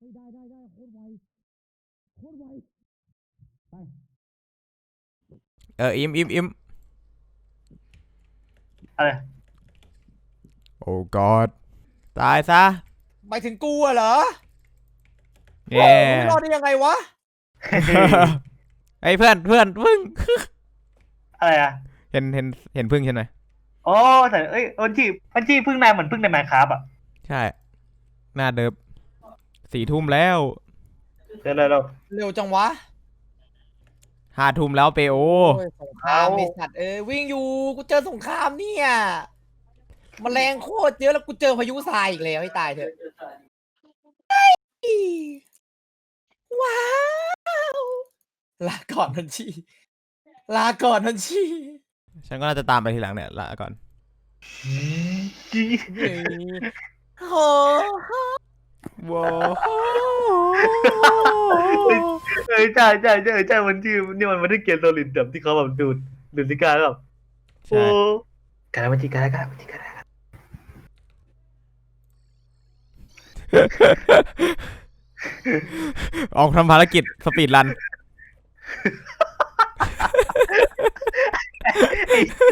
เฮ้ยได้ได้ได้โคตรไวโคตรไวไปเอออิมอิมอิมอะไรโอ้ god ตายซะหมายถึงกูอะเหรอเย้โอ้ไม่รอดได้ยังไงวะไอ้เพื่อนเพื่อนพึ่งอะไรอะเห็นเห็นเห็นพึ่งใช่ไหมโอ้แต่เอ้ยวันที่วันที่พึ่งนายเหมือนพึ่งในแมคคาบอะใช่หน้าเดิม สี่ทุ่มแล้วเดี๋ยวเราเราเร็วจังวะห้าทุ่มแล้วเปโอ โอ้ยสงครามไอสัตว์เอ้ยวิ่งอยู่กูเจอสงครามเนี่ยแมลงโคตรเยอะแล้วกูเจอพายุทรายอีกแล้วให้ตายเถอะว้าวลาก่อนทันชีลาก่อนทันชีฉันก็น่าจะตามไปทีหลังเนี่ยละก่อน จีเฮ้ยโห ว้าวเอ้ยใช่ใช่ใช่ใช่วันที่นี่มันไม่ได้เกียนโซลิดแบบที่เขาแบบดูดดูดซิการแบบโอ้ใช่การวันที่การการวันที่การออกทำภารกิจสปีดรัน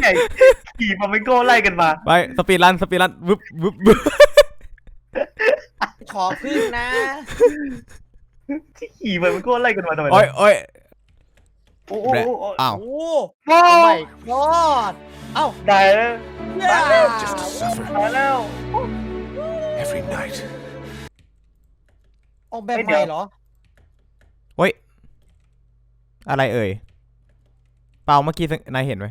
ไอ้ขี่มาเป็นโก้ไล่กันมา ไปสปีดรันสปีดรันวึบวึบวึบ ขอพึ่งนะ ที่ขี่มาเป็นโก้ไล่กันมาทำไมโอ้ยโอ้ยโอ้โหอ้าวโอ้โอ้ไม่กอดเอ้าได้แล้วย่าตายแล้ว every night. ออกแบบเฮ้ยใหเดี๋ม่ยวเหรอโอ้ยอะไรเอ่ยเปล่าเมื่อกี้นายเห็นไหม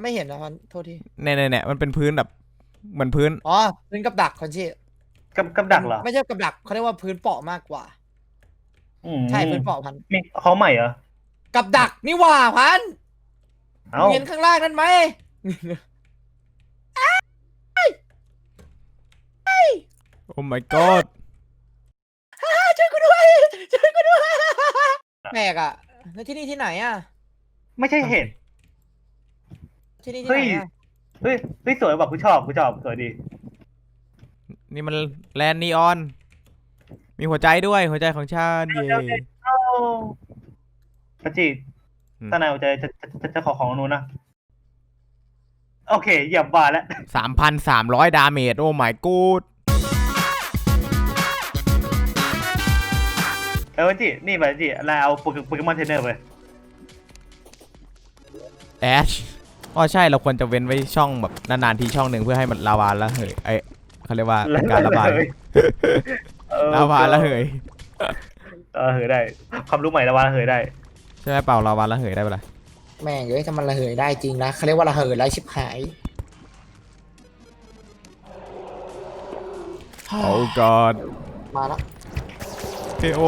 ไม่เห็นนะพันโทษทีเนี่ยเนี่ยเนี่ยมันเป็นพื้นแบบเหมือนพื้น อ๋อ พื้นกับดักคอนชี กับกับดักเหรอไม่ใช่กับดักเขาเรียกว่าพื้นเปาะมากกว่า อืมใช่พื้นเปาะพันมีเขาใหม่เหรอ กับดักนี่หว่าพันเอ้า เห็นข้างล่างนั่นไหมโอ้ my god ช่วยกูด้วยช่วยกูด้วยแปลกอะแล้วที่นี่ที่ไหนอะ ไม่ใช่เห็ด ที่นี่ที่ไหนอะเฮ้ยเฮ้ยสวยแบบกูชอบกูชอบสวยดี นี่มันแลนนีออน มีหัวใจด้วยหัวใจของชาติเย่โอ้พระจีอืมตานายจะจะจะจะจะขอของนู้นนะโอเคเหยียบบาแล้วสามพันสามร้อยดาเมจโอ้ my god เออพระจีนี่พระจีนายเอาโปเกโปเกมอนเทรนเนอร์ไปแอชอ๋อใช่เราควรจะเว้นไว้ช่องแบบนานๆทีช่องหนึ่งเพื่อให้มันลาวาละเหยไอย เขาเรียกว่าเป็นการระบายเออลาวาละเหยเออเหยได้ ความรู้ใหม่ละวาละเหยได้ ใช่ไหมเปล่าลาวาละเหยได้ปะล่ะแม่งเอ้ยถ้ามันระเหยได้จริงนะเขาเรียกว่าระเหยไรชิบหาย โอ้ god มาแล้วเโอ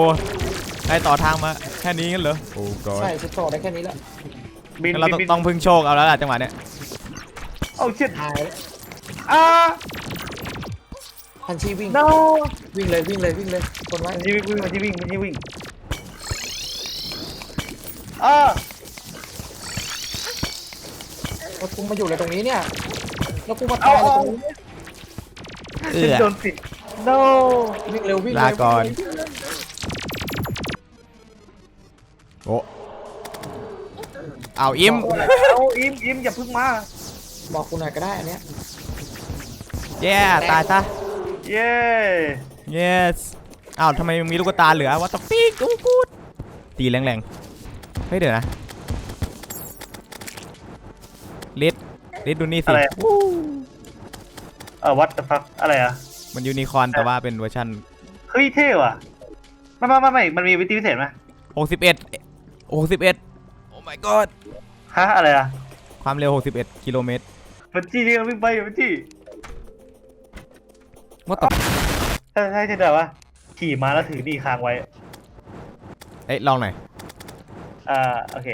ได้ต่อทางมาแค่นี้งั้นเหรอโอ้ god ใช่ชุดโตได้แค่นี้แหละบินงั้นเราบินต้องบินต้องพึ่งโชคเอาแล้วล่ะจังหวะเนี้ยเอาเชิดหายแล้วอ่า พันชีวิ่ง no วิ่งเลยวิ่งเลยวิ่งเลยคนไว้มันจะวิ่งมันจะวิ่งมันจะวิ่งอ่าแล้วกูมาอยู่เลยตรงนี้เนี่ยแล้วกูมาตายเลยตรงนี้เอื้ฉันอ โดนติด no วิ่งเร็ววิ่งลาเร็วก่อน วิ่งเร็วโอ้เอาอิมเอาอิมอิมอย่าเพึ่งมาบอกกูหน่อยก็ได้อันเนี้ย แย่ตายซะ เย้ yes อ้าวทำไมมีลูกตาเหลือวัตปีกกูกูดตีแรงๆเฮ้ยเดี๋ยวนะลิดลิดดูนี่สิอะไรอะเออวัดแต่ฟักอะไรอะ มันยูนิคอร์นแต่ว่าเป็นเวอร์ชันเฮ้ยเท่ว่ะไม่ไม่ไม่ไม่มันมีวิธีพิเศษไหม61 61โอ้ my god ฮะอะไรอะ ความเร็ว 61 กิโลเมตร มันจี้ที่มันวิ่งไปมันจี้ ว่าต่อใช่ใช่ใช่แต่ว่าขี่มาแล้วถือนี่ค้างไว้ เอ้ยลองหน่อยอ่าโอเค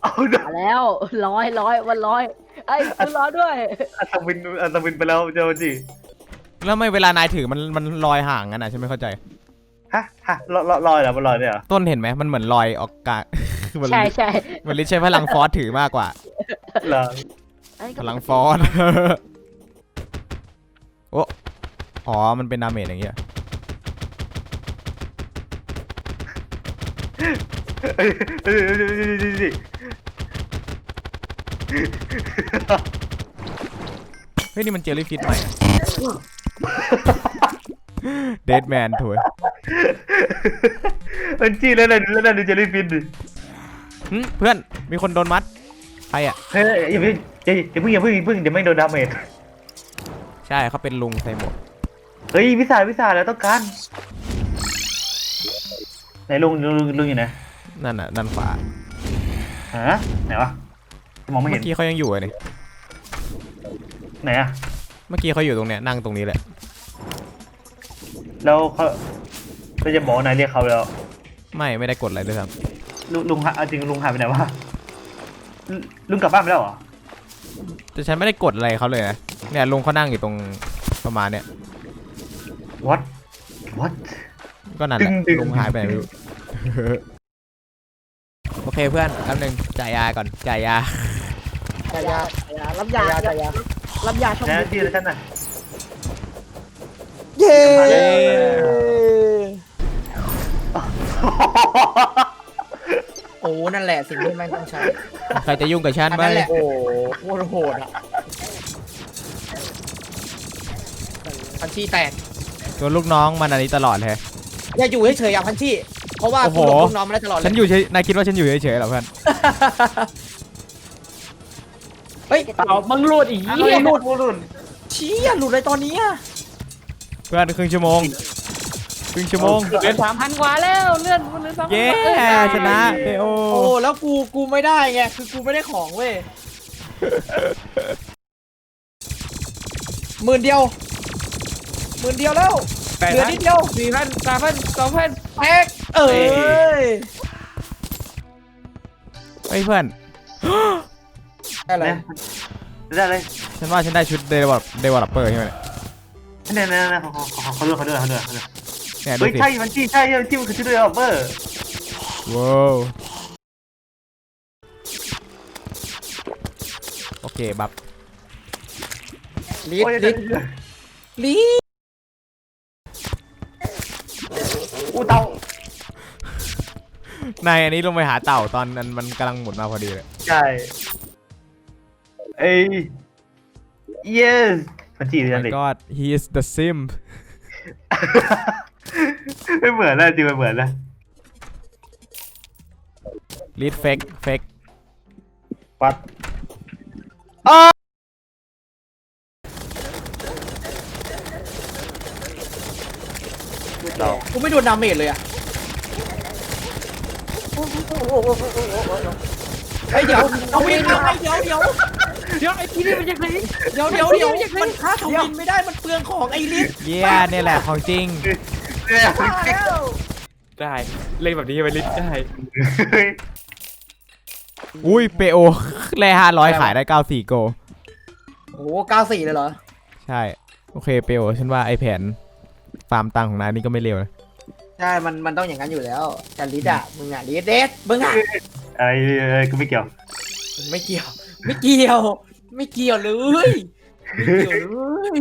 เอาเดี๋ยวมาแล้วร้อยร้อยวันร้อยไอ้ยคุณรอด้วย อัศวินอัศวินไปแล้วเจอมันจี้แล้วไม่เวลานายถือมันมันลอยห่างกันอะฉันไม่เข้าใจ ฮะฮะลอยลอยเหรอมันลอยเนี่ยเหรอต้นเห็นไหมมันเหมือนลอยออกกามันใช่ใช่มันลิใช้พลังฟอสถือมากกว่า เหรอไอ้ยพลังฟอส โอ้อ๋อ มันเป็นดาเมจอย่างเงี้ย เอ้ยเอ้ยเอ้ยเอ้ยเอ้ยเอ้ยเอ้ยเฮ้ย นี่มันเจลลี่ฟิตใหม่เดดแมนถวยมันจี้แล้วนะแล้วนะดูเจลลี่ฟินดิหึเพื่อน มีคนโดนมัด ใครอะ เฮ้ยอย่าเพิ่งอย่าอย่าเพิ่งอย่าเพิ่งอย่าเพิ่งเดี๋ยวไม่โดนดาเมจ ใช่เขาเป็นลุงใส่หมวกเฮ้ยวิสาวิสาแล้วต้องการไหนลุงลุงลุงลุงอยู่ไหนนั่นน่ะด้านขวาฮะไหนวะมองไม่เมื่เห็นอกี้เขายังอยู่เลยนี่ไหนอะเมื่อกี้เขาอยู่ตรงเนี้ยนั่งตรงนี้แหละแล้วเขาเราจะบอกว่านายเรียกเขาแล้ว ไม่ไม่ได้กดอะไรด้วยซ้ลุงลุงหาเอาจริงลุงหายไปไหนวะลุงลุงกลับบ้านไปแล้วเหรอำแต่ฉันไม่ได้กดอะไรเขาเลยนะ เนี่ยลุงเขานั่งอยู่ตรงประมาณเนี้ย what what ก็นั่นแหละดึงๆลุงหายไปไหนไม่รู้โอเคเพื่อนแป๊บนึงจ่ายยาก่อนจ่ายยา จ่ายยารับยาจ่ายยารับยาช่องนะนี้ที่แล้วฉันน่ะเย้เย้โอ้นั่นแหละสิ่งที่แม่งต้องใช้ ใครจะยุ่งกับฉันอันไหมนั้นแหละโอ้โหโคตรโหดอะ พันชี่แตกตัวลูกน้องมันอันนี้ตลอดเลย อย่าอยู่เฉยๆอย่างพันชี่เพราะว่าโอ้โห คุณหลบลูกน้องมาได้ตลอดเลฉันยอยู่เฉยนายคิดว่าฉันอยู่เฉยๆเหรอเพื่อนเฮ้ยเต่ามึงรูดอีกอ้าวเหี้ยหลุดหลุดหลุดเชี้ยหลุดเลยตอนนี้อะเพื่อนครึ่งชั่วโมงครึ่งชั่วโมงเลื่อนสามพันกว่าแล้วเลื่อนเลื่อนสามพันเย้ชนะเอโอโอ้แล้วกูกูไม่ได้ไงคือกูไม่ได้ของเว้ยหมื่นเดียว หมื่นเดียวแล้วแปดเหลือพันนิดเดียวสี่พันสามพันสองพัน แตกเอ้ยเฮ้ยเพื่อน อะไรเนี่ยได้เลยฉันว่าฉันได้ชุดเดเวลเดเวลลอปเปอร์ใช่ไหมเนี่ยเนี่ยเนี่ยเนี่ยเขาเขาเขาเขาด้วยเขาด้วยเขาด้วยเขาด้วยเนี่ยดูเฮ้ยสิใช่มันจี้ใช่มันจี้มันคือชื่อด้วยอัลเบอร์ว้าวโอเคบับลิดโอ้ยลิดลิด อู้เตา นายอันนี้ลงไปหาเต่าตอนนั้นมันกำลังหมุนมาพอดีเลยใช่เอ้ย yes มันจี้จัง my เลย god he is the sim ไม่เหมือนแล้วจริงไม่เหมือนแล้ว lead fake fake ปัดเรากูไม่โดนดาเมจเลยอะ เฮ้ยเดี๋ยวเอาวินมาเดี๋ยวเดี๋ยวเดี๋ยวไอ้ที่นี่มันยังไงเดี๋ยวเดี๋ยวเดี๋ยวมันฆ่าทวินไม่ได้มันเปลืองของไอ้ลิศเย้เนี่ยแหละของจริง เนี่ยฆ่าแล้วได้เล่นแบบนี้ไปลิสได้อุ้ยเปโอแร่ห้าร้อยขายได้เก้าสี่โกโอ้โหเก้าสี่เลยเหรอ ใช่ โอเคเปโอฉันว่าไอแผนฟาร์มตังของนายนี่ก็ไม่เลวนะ ใช่ มัน มันต้องอย่างนั้นอยู่แล้วแต่ลิดอะมึงอะลิดเดสมึงอะอะไรอะไรก็ไม่เกี่ยว ไม่เกี่ยว ไม่เกี่ยว ไม่เกี่ยวเลย ไม่เกี่ยวเลย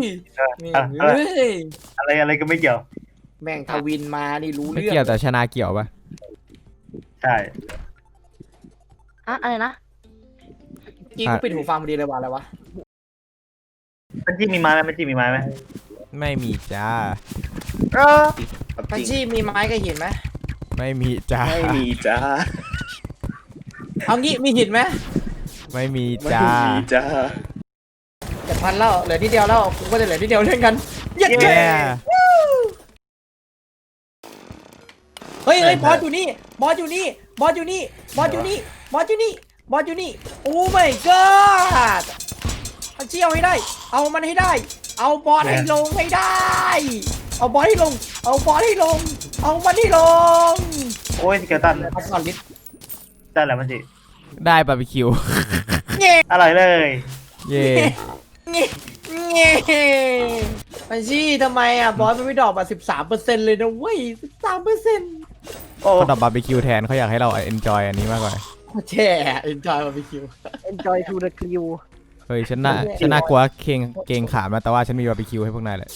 แม่งเอ้ยอะไรอะไรก็ไม่เกี่ยว แม่งทวินมานี่รู้ไม่เรื่อง เกี่ยวแต่ชนะเกี่ยวปะใช่ อะอะไรนะ กี้กูปิดหูฟังพอดีเลยว่ะอะไรวะ มันจี้มีไม้ไหมมันจี้มีไม้ไหม ไม่มีจ้า เออพันชี่มีไม้กับหินไหมไม่มีจ้า ไม่มีจ้าเอางี้มีหินไหมไม่มีไม่จ้ามีจ้าเจ็ดพันแล้วเหลือนิดเดียวแล้วกูก็จะเหลือนิดเดียวเล่นกันเยัดแย่เฮ้ยเฮ้ยบอสอยู่นี่บอสอยู่นี่บอสอยู่นี่บอสอยู่นี่บอสอยู่นี่บอสอยู่นี่โอ้ my god พันชี่เอาให้ได้ เอามันให้ได้ เอาบอสให้ลงให้ได้ เอาบอสให้ลง เอาบอสให้ลง เอามันให้ลงโอ้ยสเกลตันเอาก่อนลิสได้แล้วมันจี้ได้บาร์บีคิวอร่อยเลยเย่เงี้เงี้พันชี่ทำไมอะบอสมันไม่ดรอกมาสิบสามเปอร์เซ็นต์เลยนะเว้ยสิบสามเปอร์เซ็นต์โอ้เขาดับบาร์บีคิวแทนเขาอยากให้เราเอนจอยอันนี้มากกว่าแช่เอ็นจอยบาร์บีคิว enjoy to the crew เฮ้ยฉันน่าฉันน่ากลัวเกงเกงขามาแต่ว่าฉันมีบาร์บีคิวให้พวกนายเลย